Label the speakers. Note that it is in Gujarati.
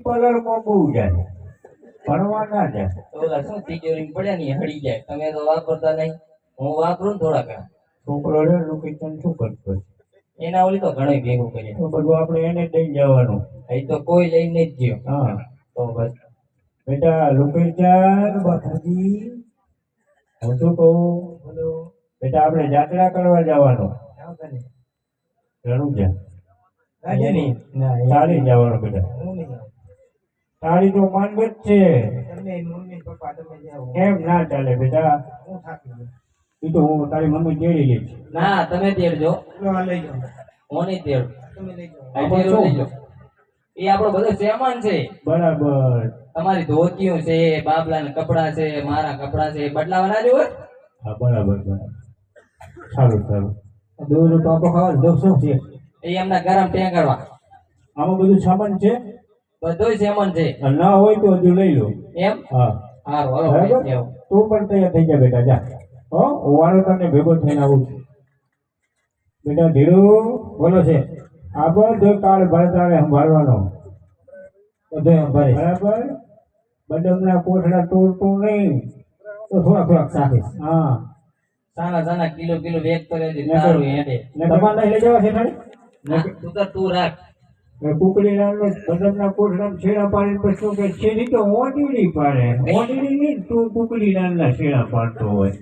Speaker 1: કલરમાં બહુ જાય ભણવા ના જાય.
Speaker 2: ઓલા શું તિજોરી પડ્યા ને હળી જાય. તમે તો વાપરતા નહીં. હું વાપરું થોડા ઘણા
Speaker 1: છોકરો રે લોકેશન શું કરતો
Speaker 2: એના ઓલી તો ઘણું ભેગું કરીએ.
Speaker 1: તો બધું આપણે એને લઈ દઈ જવાનું.
Speaker 2: એ તો કોઈ લઈને જ ગયો.
Speaker 1: હા.
Speaker 2: તો બસ.
Speaker 1: બેટા લોકેશન બાપુજી. હું શું કહું? બેટા આપણે જાત્રા કરવા જવાનું. રણુજા. ચાલી જવાનું બેટા. તારી તો માંગ જ છે કેમ ના ચાલે બેટા? એ તો હું તારી મમ્મી તેડી લઈશ.
Speaker 2: ના તમે તેડજો. હું નહીં તેડું. તેડું લઈ જાઓ. એ આપણો બધો સામાન છે.
Speaker 1: બરાબર.
Speaker 2: તમારી ધોતીઓ છે બાબલાના કપડા છે મારા કપડા છે બદલાવાના જ હોય?
Speaker 1: હા બરાબર બરાબર. સારું સારું. દૂધ ટોપો ખાવા દો શું છે.
Speaker 2: એ એમના ગરમ ટેંગરવા
Speaker 1: આમાં બધું સામાન છે?
Speaker 2: બધોય સેમન છે.
Speaker 1: ના હોય તો હજુ લઈ લો.
Speaker 2: એમ?
Speaker 1: હા.
Speaker 2: હારું હાલો
Speaker 1: બરાબર? તું પણ તૈયાર થઈ જા બેટા જા. હો વાળો તને ભેગો થઈને આવું છું. બેટા ધીરુ. બોલો છે. આ બધો કાળ ભરતાને સંભાળવાનો. બધો સંભાળે. બરાબર? બદમના કોઠડા તોડતું નહીં. તો થોડા થોડાક સાથે. હા.
Speaker 2: સાના સાના કિલો કિલો વેગ કરે છે
Speaker 1: તમારે લઈ જવા છે
Speaker 2: તું તું રાખ.
Speaker 1: કુકડી નાનો બદામના કોઠડા છેડા પાડે પછી કે છેડી તો ઓટીડી પાડે. ઓટીડી નહીં, તું કુકડી નાના છેડા પાડતો હોય.